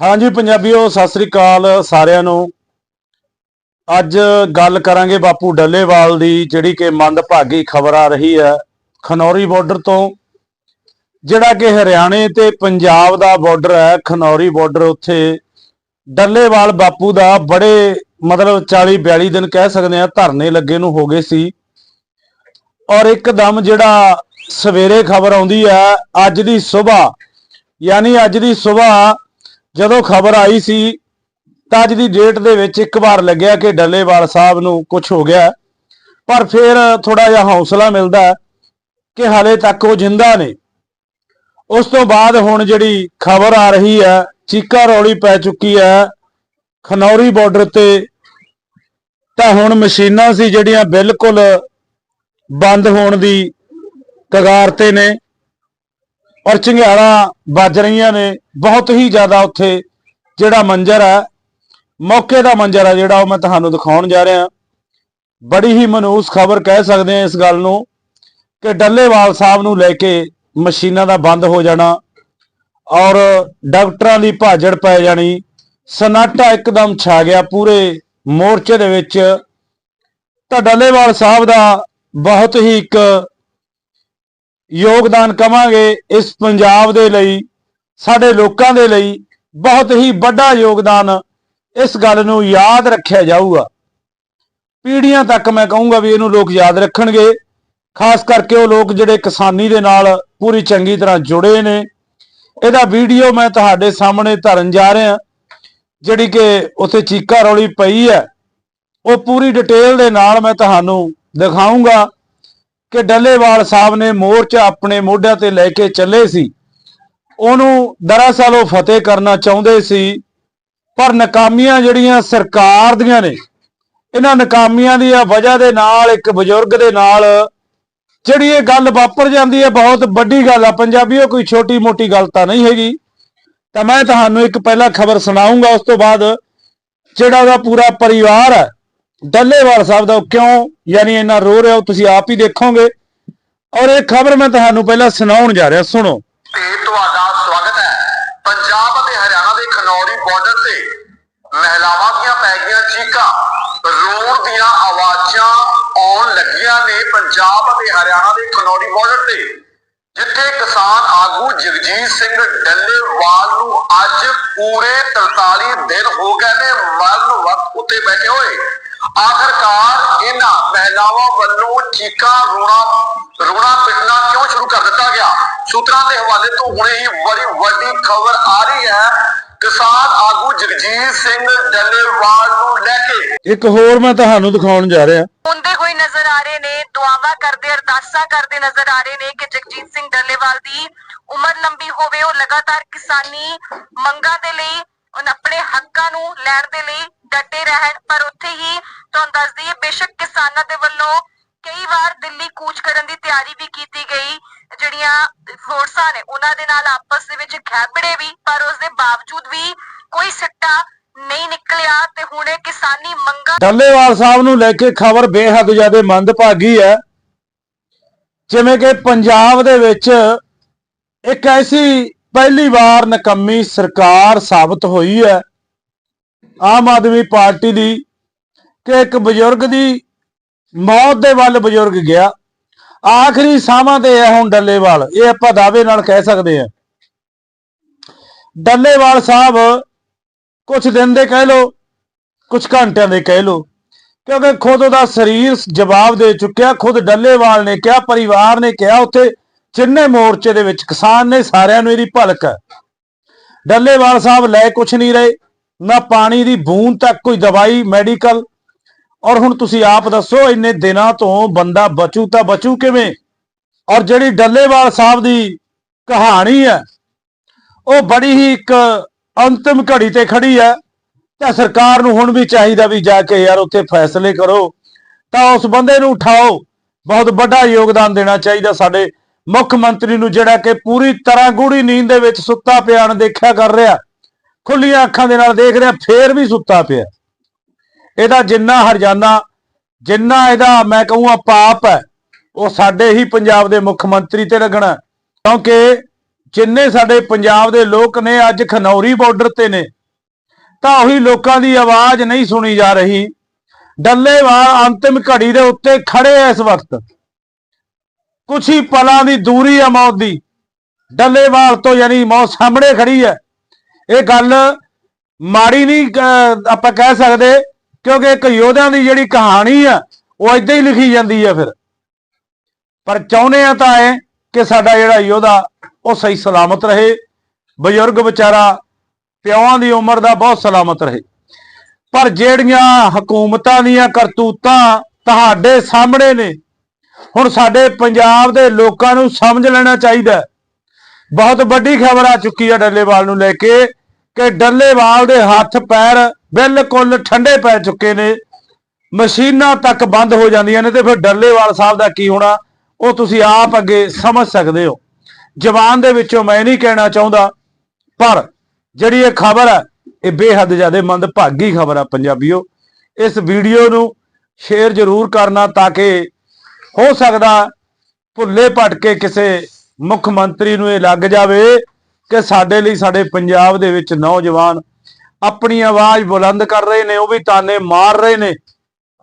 ਹਾਂਜੀ ਪੰਜਾਬੀਓ, ਸਤਿ ਸ੍ਰੀ ਅਕਾਲ ਸਾਰਿਆਂ ਨੂੰ। ਅੱਜ ਗੱਲ ਕਰਾਂਗੇ ਬਾਪੂ ਡੱਲੇਵਾਲ ਦੀ, ਜਿਹੜੀ ਕਿ ਮੰਦਭਾਗੀ ਖਬਰ ਆ ਰਹੀ ਹੈ ਖਨੌਰੀ ਬਾਰਡਰ ਤੋਂ। ਜਿਹੜਾ ਕਿ ਹਰਿਆਣੇ ਤੇ ਪੰਜਾਬ ਦਾ ਬਾਰਡਰ ਹੈ, ਖਨੌਰੀ ਬਾਰਡਰ ਉੱਥੇ। ਡੱਲੇਵਾਲ ਬਾਪੂ ਦਾ ਬੜੇ ਮਤਲਬ 40 42 ਦਿਨ ਕਹਿ ਸਕਦੇ ਆ ਧਰਨੇ ਲੱਗੇ ਨੂੰ ਹੋ ਗਏ ਸੀ। ਔਰ ਇੱਕਦਮ ਜਿਹੜਾ ਸਵੇਰੇ ਖਬਰ ਆਉਂਦੀ ਹੈ, ਅੱਜ ਦੀ ਸਵੇਰ ਯਾਨੀ ਅੱਜ ਦੀ ਸਵੇਰ ਜਦੋਂ ਖਬਰ ਆਈ ਸੀ, ਤਾਂ ਅੱਜ ਦੀ ਡੇਟ ਦੇ ਵਿੱਚ ਇੱਕ ਵਾਰ ਲੱਗਿਆ ਕਿ ਡੱਲੇਵਾਲ ਸਾਹਿਬ ਨੂੰ ਕੁਝ ਹੋ ਗਿਆ। ਪਰ ਫਿਰ ਥੋੜਾ ਜਿਹਾ ਹੌਸਲਾ ਮਿਲਦਾ ਕਿ ਹਾਲੇ ਤੱਕ ਉਹ ਜਿੰਦਾ ਨੇ। ਉਸ ਤੋਂ ਬਾਅਦ ਹੁਣ ਜਿਹੜੀ ਖਬਰ ਆ ਰਹੀ ਹੈ, ਚੀਕਾ ਰੌਲੀ ਪੈ ਚੁੱਕੀ ਹੈ ਖਨੌਰੀ ਬਾਰਡਰ ਤੇ। ਤਾਂ ਹੁਣ ਮਸ਼ੀਨਾਂ ਸੀ ਜਿਹੜੀਆਂ ਬਿਲਕੁਲ ਬੰਦ ਹੋਣ ਦੀ ਕਗਾਰ ਤੇ ਨੇ। ਔਰ ਚੰਗਿਆੜਾਂ ਵੱਜ ਰਹੀਆਂ ਨੇ, ਬਹੁਤ ਹੀ ਜ਼ਿਆਦਾ ਉੱਥੇ ਜਿਹੜਾ ਮੰਜ਼ਰ ਹੈ, ਮੌਕੇ ਦਾ ਮੰਜ਼ਰ ਹੈ ਜਿਹੜਾ ਉਹ ਮੈਂ ਤੁਹਾਨੂੰ ਦਿਖਾਉਣ ਜਾ ਰਿਹਾ। ਬੜੀ ਹੀ ਮਨੂਸ ਖਬਰ ਕਹਿ ਸਕਦੇ ਆ ਇਸ ਗੱਲ ਨੂੰ ਕਿ ਡੱਲੇਵਾਲ ਸਾਹਿਬ ਨੂੰ ਲੈ ਕੇ ਮਸ਼ੀਨਾਂ ਦਾ ਬੰਦ ਹੋ ਜਾਣਾ ਔਰ ਡਾਕਟਰਾਂ ਦੀ ਭਾਜੜ ਪੈ ਜਾਣੀ, ਸਨਾਟਾ ਇੱਕਦਮ ਛਾ ਗਿਆ ਪੂਰੇ ਮੋਰਚੇ ਦੇ ਵਿੱਚ। ਤਾਂ ਡੱਲੇਵਾਲ ਸਾਹਿਬ ਦਾ ਬਹੁਤ ਹੀ ਇੱਕ ਯੋਗਦਾਨ ਕਵਾਂਗੇ ਇਸ ਪੰਜਾਬ ਦੇ ਲਈ, ਸਾਡੇ ਲੋਕਾਂ ਦੇ ਲਈ ਬਹੁਤ ਹੀ ਵੱਡਾ ਯੋਗਦਾਨ ਇਸ ਗੱਲ ਨੂੰ ਯਾਦ ਰੱਖਿਆ ਜਾਊਗਾ। ਪੀੜ੍ਹੀਆਂ ਤੱਕ ਮੈਂ ਕਹੂੰਗਾ ਵੀ ਇਹਨੂੰ ਲੋਕ ਯਾਦ ਰੱਖਣਗੇ, ਖਾਸ ਕਰਕੇ ਉਹ ਲੋਕ ਜਿਹੜੇ ਕਿਸਾਨੀ ਦੇ ਨਾਲ ਪੂਰੀ ਚੰਗੀ ਤਰ੍ਹਾਂ ਜੁੜੇ ਨੇ। ਇਹਦਾ ਵੀਡੀਓ ਮੈਂ ਤੁਹਾਡੇ ਸਾਹਮਣੇ ਧਰਨ ਜਾ ਰਿਹਾ, ਜਿਹੜੀ ਕਿ ਉੱਥੇ ਚੀਕਾ ਰੌਲੀ ਪਈ ਹੈ। ਉਹ ਪੂਰੀ ਡਿਟੇਲ ਦੇ ਨਾਲ ਮੈਂ ਤੁਹਾਨੂੰ ਦਿਖਾਉਂਗਾ ਕਿ ਡੱਲੇਵਾਲ ਸਾਹਿਬ ਨੇ ਮੋਰਚਾ ਆਪਣੇ ਮੋਢਿਆਂ ਤੇ ਲੈ ਕੇ ਚੱਲੇ ਸੀ। ਉਹਨੂੰ ਦਰਅਸਲ ਉਹ ਫਤਿਹ ਕਰਨਾ ਚਾਹੁੰਦੇ ਸੀ, ਪਰ ਨਕਾਮੀਆਂ ਜਿਹੜੀਆਂ ਸਰਕਾਰ ਦੀਆਂ ਨੇ, ਇਹਨਾਂ ਨਕਾਮੀਆਂ ਦੀ ਵਜ੍ਹਾ ਦੇ ਨਾਲ, ਇੱਕ ਬਜ਼ੁਰਗ ਦੇ ਨਾਲ ਜਿਹੜੀ ਇਹ ਗੱਲ ਵਾਪਰ ਜਾਂਦੀ ਹੈ, ਬਹੁਤ ਵੱਡੀ ਗੱਲ ਆ। ਪੰਜਾਬੀਓ ਕੋਈ ਛੋਟੀ ਮੋਟੀ ਗੱਲ ਤਾਂ ਨਹੀਂ ਹੈਗੀ। ਤਾਂ ਮੈਂ ਤੁਹਾਨੂੰ ਇੱਕ ਪਹਿਲਾ ਖਬਰ ਸੁਣਾਉਂਗਾ ਉਸ ਤੋਂ ਬਾਅਦ ਜਿਹੜਾ ਉਹਦਾ ਪੂਰਾ ਪਰਿਵਾਰ ਹੈ ਡੱਲੇਵਾਲ ਸਾਹਿਬ ਦਾ ਕਿਉਂ? ਯਾਨੀ ਇੰਨਾ ਰੋ ਰਿਹਾ ਤੁਸੀਂ ਆਪ ਹੀ ਦੇਖੋਗੇ। ਔਰ ਇਹ ਖਬਰ ਮੈਂ ਤੁਹਾਨੂੰ ਪਹਿਲਾਂ ਸੁਣਾਉਣ ਜਾ ਰਿਹਾ, ਸੁਣੋ। ਤੇ ਤੁਹਾਡਾ ਸਵਾਗਤ ਹੈ। ਪੰਜਾਬ ਅਤੇ ਹਰਿਆਣਾ ਦੇ ਖਨੌਰੀ ਬਾਰਡਰ ਤੇ ਮਹਿਲਾਵਾਂ ਦੀਆਂ ਪੈ ਗਈਆਂ ਚੀਕਾਂ। ਰੋਣ ਦੀਆਂ ਆਵਾਜ਼ਾਂ ਆਉਣ ਲੱਗੀਆਂ ਨੇ ਪੰਜਾਬ ਅਤੇ ਹਰਿਆਣਾ ਦੇ ਖਨੌਰੀ ਬਾਰਡਰ ਤੇ, ਜਿੱਥੇ ਕਿਸਾਨ ਆਗੂ ਜਗਜੀਤ ਸਿੰਘ ਡੱਲੇਵਾਲ ਨੂੰ ਅੱਜ ਪੂਰੇ 43 ਦਿਨ ਹੋ ਗਏ ਨੇ, ਮਰਨ ਵਕਤ ਉੱਤੇ ਬੈਠੇ ਹੋਏ। ਆਖਰਕਾਰ ਇਹਨਾਂ ਮਹਿਲਾਵਾਂ ਵੱਲੋਂ ਚੀਕਾਂ ਰੋਣਾ ਰੋਣਾ ਪਿੱਟਣਾ ਕਿਉਂ ਸ਼ੁਰੂ ਕਰ ਦਿੱਤਾ ਗਿਆ? ਸੂਤਰਾਂ ਦੇ ਹਵਾਲੇ ਤੋਂ ਹੁਣੇ ਹੀ ਬੜੀ ਵੱਡੀ ਖਬਰ ਆ ਰਹੀ ਹੈ। ਕਿਸਾਨ ਆਗੂ ਜਗਜੀਤ ਸਿੰਘ ਡੱਲੇਵਾਲ ਨੂੰ ਲੈ ਕੇ। ਇੱਕ ਹੋਰ ਮੈਂ ਤੁਹਾਨੂੰ ਦਿਖਾਉਣ ਜਾ ਰਿਹਾ। ਹੁੰਦੇ ਹੋਏ ਨਜ਼ਰ ਆ ਰਹੇ ਨੇ ਦੁਆਵਾ ਕਰਦੇ ਅਰਦਾਸਾਂ ਕਰਦੇ ਨਜ਼ਰ ਆ ਰਹੇ ਨੇ ਕਿ ਜਗਜੀਤ ਸਿੰਘ ਡੱਲੇਵਾਲ ਦੀ ਉਮਰ ਲੰਬੀ ਹੋਵੇ ਉਹ ਲਗਾਤਾਰ ਕਿਸਾਨੀ ਮੰਗਾਂ ਦੇ ਲਈ ਉਹਨਾਂ ਆਪਣੇ ਹੱਕਾਂ ਨੂੰ ਲੈਣ ਦੇ ਲਈ ਡਟੇ ਰਹਿਣ ਪਰ ਉੱਥੇ ਹੀ ਤੁਹਾਨੂੰ ਦੱਸ ਦਈਏ ਬੇਸ਼ੱਕ ਕਿਸਾਨਾਂ ਦੇ ਵੱਲੋਂ ਕਈ ਵਾਰ ਦਿੱਲੀ ਕੂਚ ਕਰਨ ਦੀ ਤਿਆਰੀ ਵੀ ਕੀਤੀ ਗਈ, ਜਿਹੜੀਆਂ ਫੋਰਸਾਂ ਨੇ, ਉਹਨਾਂ ਦੇ ਨਾਲ ਆਪਸ ਦੇ ਵਿੱਚ ਖੈਬੜੇ ਵੀ, ਪਰ ਉਸ ਦੇ ਬਾਵਜੂਦ ਵੀ ਕੋਈ ਸਿੱਟਾ ਨਹੀਂ ਨਿਕਲਿਆ ਤੇ ਹੁਣ ਇਹ ਕਿਸਾਨੀ ਮੰਗਾਂ ਡੱਲੇਵਾਲ ਸਾਹਿਬ ਨੂੰ ਲੈ ਕੇ ਖਬਰ ਬੇਹੱਦ ਜ਼ਿਆਦਾ ਮੰਦਭਾਗੀ ਹੈ। ਜਿਵੇਂ ਕਿ ਪੰਜਾਬ ਦੇ ਵਿੱਚ ਇੱਕ ਐਸੀ ਪਹਿਲੀ ਵਾਰ ਨਕੰਮੀ ਸਰਕਾਰ ਸਾਬਤ ਹੋਈ ਹੈ। ਆਮ ਆਦਮੀ ਪਾਰਟੀ ਦੀ ਕਿ ਇੱਕ ਬਜ਼ੁਰਗ ਦੀ ਮੌਤ ਦੇ ਵੱਲ ਬਜ਼ੁਰਗ ਗਿਆ। ਆਖਰੀ ਸਾਹਾਂ ਤੇ ਹੈ ਹੁਣ ਡੱਲੇਵਾਲ। ਇਹ ਆਪਾਂ ਦਾਅਵੇ ਨਾਲ ਕਹਿ ਸਕਦੇ ਹਾਂ। ਡੱਲੇਵਾਲ ਸਾਹਿਬ ਕੁਝ ਦਿਨ ਦੇ ਕਹਿ ਲੋ ਕੁਝ ਘੰਟਿਆਂ ਦੇ ਕਹਿ ਲੋ ਕਿਉਂਕਿ ਖੁਦ ਉਹਦਾ ਸਰੀਰ ਜਵਾਬ ਦੇ ਚੁੱਕਿਆ। ਖੁਦ ਡੱਲੇਵਾਲ ਨੇ ਕਿਹਾ, ਪਰਿਵਾਰ ਨੇ ਕਿਹਾ, ਉੱਥੇ ਜਿੰਨੇ ਮੋਰਚੇ ਦੇ ਵਿੱਚ ਕਿਸਾਨ ਨੇ, ਸਾਰਿਆਂ ਨੂੰ ਇਹਦੀ ਭਲਕ ਹੈ। ਡੱਲੇਵਾਲ ਸਾਹਿਬ ਲੈ ਕੁਝ ਨਹੀਂ ਰਹੇ। ਨਾ ਪਾਣੀ ਦੀ ਬੂੰਦ ਤੱਕ ਕੋਈ ਦਵਾਈ ਮੈਡੀਕਲ ਔਰ ਹੁਣ ਤੁਸੀਂ ਆਪ ਦੱਸੋ, ਇੰਨੇ ਦਿਨਾਂ ਤੋਂ ਬੰਦਾ ਬਚੂ ਤਾਂ ਬਚੂ ਕਿਵੇਂ? ਔਰ ਜਿਹੜੀ ਡੱਲੇਵਾਲ ਸਾਹਿਬ ਦੀ ਕਹਾਣੀ ਹੈ, ਉਹ ਬੜੀ ਹੀ ਇੱਕ ਅੰਤਿਮ ਘੜੀ ਤੇ ਖੜੀ ਹੈ। ਤਾਂ ਸਰਕਾਰ ਨੂੰ ਹੁਣ ਵੀ ਚਾਹੀਦਾ ਵੀ ਜਾ ਕੇ ਯਾਰ ਉੱਥੇ ਫੈਸਲੇ ਕਰੋ। ਤਾਂ ਉਸ ਬੰਦੇ ਨੂੰ ਉਠਾਓ। ਬਹੁਤ ਵੱਡਾ ਯੋਗਦਾਨ ਦੇਣਾ ਚਾਹੀਦਾ ਸਾਡੇ ਮੁੱਖ ਮੰਤਰੀ ਨੂੰ, ਜਿਹੜਾ ਕਿ ਪੂਰੀ ਤਰ੍ਹਾਂ ਗੂੜੀ ਨੀਂਦ ਦੇ ਵਿੱਚ ਸੁੱਤਾ ਪਿਆ ਦੇਖਿਆ ਕਰ ਰਿਹਾ। ਖੁੱਲੀਆਂ ਅੱਖਾਂ ਦੇ ਨਾਲ ਦੇਖ ਰਿਹਾ, ਫੇਰ ਵੀ ਸੁੱਤਾ ਪਿਆ। ਇਹਦਾ ਜਿੰਨਾ ਹਰਜਾਨਾ, ਜਿੰਨਾ ਇਹਦਾ ਮੈਂ ਕਹੂੰਗਾ ਪਾਪ ਹੈ, ਉਹ ਸਾਡੇ ਹੀ ਪੰਜਾਬ ਦੇ ਮੁੱਖ ਮੰਤਰੀ ਤੇ ਲੱਗਣਾ ਕਿਉਂਕਿ ਜਿੰਨੇ ਸਾਡੇ ਪੰਜਾਬ ਦੇ ਲੋਕ ਨੇ, ਅੱਜ ਖਨੌਰੀ ਬਾਰਡਰ ਤੇ ਨੇ, ਤਾਂ ਉਹੀ ਲੋਕਾਂ ਦੀ ਆਵਾਜ਼ ਨਹੀਂ ਸੁਣੀ ਜਾ ਰਹੀ। ਡੱਲੇਵਾਲ ਅੰਤਿਮ ਘੜੀ ਦੇ ਉੱਤੇ ਖੜੇ ਐ ਇਸ ਵਕਤ। ਕੁਛ ਹੀ ਪਲਾਂ ਦੀ ਦੂਰੀ ਆ ਮੌਤ ਦੀ। ਡੱਲੇਵਾਲ ਤੋਂ ਯਾਨੀ ਮੌਤ ਸਾਹਮਣੇ ਖੜੀ ਹੈ। ਇਹ ਗੱਲ ਮਾੜੀ ਨਹੀਂ ਆਪਾਂ ਕਹਿ ਸਕਦੇ, ਕਿਉਂਕਿ ਇੱਕ ਯੋਧਿਆਂ ਦੀ ਜਿਹੜੀ ਕਹਾਣੀ ਆ, ਉਹ ਏਦਾਂ ਹੀ ਲਿਖੀ ਜਾਂਦੀ ਹੈ ਫਿਰ। ਪਰ ਚਾਹੁੰਦੇ ਆ ਤਾਂ ਐ ਕਿ ਸਾਡਾ ਜਿਹੜਾ ਯੋਧਾ, ਉਹ ਸਹੀ ਸਲਾਮਤ ਰਹੇ। ਬਜ਼ੁਰਗ ਵਿਚਾਰਾ, ਪਿਓਾਂ ਦੀ ਉਮਰ ਦਾ ਬਹੁਤ ਸਲਾਮਤ ਰਹੇ। ਪਰ ਜਿਹੜੀਆਂ ਹਕੂਮਤਾਂ ਦੀਆਂ ਕਰਤੂਤਾਂ ਤੁਹਾਡੇ ਸਾਹਮਣੇ ਨੇ, ਹੁਣ ਸਾਡੇ ਪੰਜਾਬ ਦੇ ਲੋਕਾਂ ਨੂੰ ਸਮਝ ਲੈਣਾ ਚਾਹੀਦਾ। ਬਹੁਤ ਵੱਡੀ ਖਬਰ ਆ ਚੁੱਕੀ ਹੈ ਡੱਲੇਵਾਲ ਨੂੰ ਲੈ ਕੇ ਕਿ ਡੱਲੇਵਾਲ ਦੇ ਹੱਥ ਪੈਰ ਬਿਲਕੁਲ ਠੰਡੇ ਪੈ ਚੁੱਕੇ ਨੇ। ਮਸ਼ੀਨਾਂ ਤੱਕ ਬੰਦ ਹੋ ਜਾਂਦੀਆਂ ਨੇ ਤੇ ਫਿਰ ਡੱਲੇਵਾਲ ਸਾਹਿਬ ਦਾ ਕੀ ਹੋਣਾ, ਉਹ ਤੁਸੀਂ ਆਪ ਅੱਗੇ ਸਮਝ ਸਕਦੇ ਹੋ। ਜਵਾਨ ਦੇ ਵਿੱਚੋਂ ਮੈਂ ਨਹੀਂ ਕਹਿਣਾ ਚਾਹੁੰਦਾ, ਪਰ ਜਿਹੜੀ ਇਹ ਖਬਰ ਹੈ ਇਹ ਬੇਹੱਦ ਜ਼ਿਆਦਾ ਮੰਦਭਾਗੀ ਖਬਰ ਆ ਪੰਜਾਬੀਓ। ਇਸ ਵੀਡੀਓ ਨੂੰ ਸ਼ੇਅਰ ਜ਼ਰੂਰ ਕਰਨਾ ਤਾਂ ਕਿ ਹੋ ਸਕਦਾ ਭੁੱਲੇ ਭਟਕੇ ਕਿਸੇ ਮੁੱਖ ਮੰਤਰੀ ਨੂੰ ਇਹ ਲੱਗ ਜਾਵੇ ਕਿ ਸਾਡੇ ਲਈ ਸਾਡੇ ਪੰਜਾਬ ਦੇ ਵਿੱਚ ਨੌਜਵਾਨ ਆਪਣੀ ਆਵਾਜ਼ ਬੁਲੰਦ ਕਰ ਰਹੇ ਨੇ, ਉਹ ਵੀ ਤਾਨੇ ਮਾਰ ਰਹੇ ਨੇ।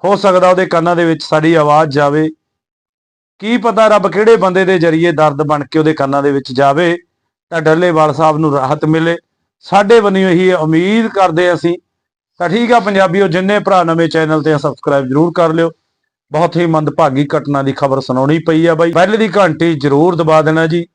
ਹੋ ਸਕਦਾ ਉਹਦੇ ਕੰਨਾਂ ਦੇ ਵਿੱਚ ਸਾਡੀ ਆਵਾਜ਼ ਜਾਵੇ। ਕੀ ਪਤਾ ਰੱਬ ਕਿਹੜੇ ਬੰਦੇ ਦੇ ਜਰੀਏ ਦਰਦ ਬਣ ਕੇ ਉਹਦੇ ਕੰਨਾਂ ਦੇ ਵਿੱਚ ਜਾਵੇ, ਤਾਂ ਡੱਲੇਵਾਲ ਸਾਹਿਬ ਨੂੰ ਰਾਹਤ ਮਿਲੇ। ਸਾਡੇ ਵੱਲੋਂ ਇਹੀ ਉਮੀਦ ਕਰਦੇ ਅਸੀਂ। ਤਾਂ ਠੀਕ ਆ ਪੰਜਾਬੀਓ, ਜਿੰਨੇ ਭਰਾ ਨਵੇਂ ਚੈਨਲ ਤੇ ਸਬਸਕ੍ਰਾਈਬ ਜਰੂਰ ਕਰ ਲਿਓ। ਬਹੁਤ ਹੀ ਮੰਦਭਾਗੀ ਘਟਨਾ ਦੀ ਖਬਰ ਸੁਣਾਉਣੀ ਪਈ ਆ ਬਾਈ। ਪਹਿਲੇ ਦੀ ਘੰਟੀ ਜਰੂਰ ਦਬਾ ਦੇਣਾ ਜੀ।